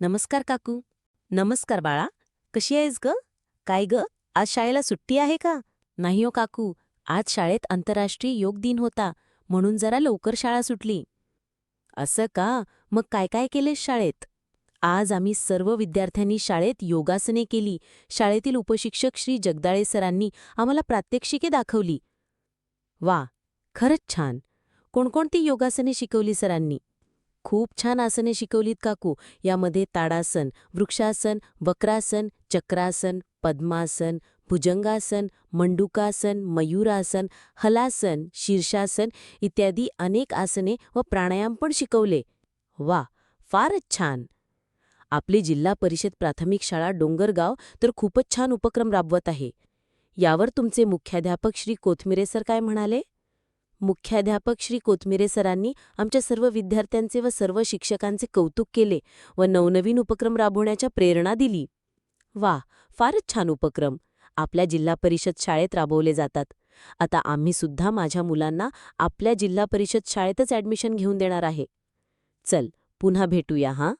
नमस्कार काकू. नमस्कार बाळा. कशी आहेस ग? काय ग? आज शाळेला सुट्टी आहे का? नाही हो काकू. आज शाळेत आंतरराष्ट्रीय योग दिन होता म्हणून जरा लवकर शाळा सुटली. असं का? मग काय काय केलेस शाळेत? आज आम्ही सर्व विद्यार्थ्यांनी शाळेत योगासने केली. शाळेतील उपशिक्षक श्री जगदाळे सरांनी आम्हाला प्रात्यक्षिके दाखवली. वा खरंच छान. कोणकोणती योगासने शिकवली सरांनी? खूप छान आसने शिकवलीत काकू. यामध्ये ताडासन वृक्षासन वक्रासन चक्रासन पद्मासन भुजंगासन मंडुकासन मयूरासन हलासन शीर्षासन इत्यादी अनेक आसने व प्राणायाम पण शिकवले. वा फारच छान! आपली जिल्हा परिषद प्राथमिक शाळा डोंगरगाव तर खूपच छान उपक्रम राबवत आहे. यावर तुमचे मुख्याध्यापक श्री कोथमिरे सर काय म्हणाले? मुख्याध्यापक श्री कोथमिरे सरांनी आमच्या सर्व विद्यार्थ्यांचे व सर्व शिक्षकांचे कौतुक केले व नवनवीन उपक्रम राबवण्याच्या प्रेरणा दिली. वा फारच छान उपक्रम. आपल्या जिल्हा परिषद शाळेत राबवले जातात. आता आम्ही सुद्धा माझ्या मुलांना आपल्या जिल्हा परिषद शाळेतच ॲडमिशन घेऊन देणार आहे. चल पुन्हा भेटूया हां?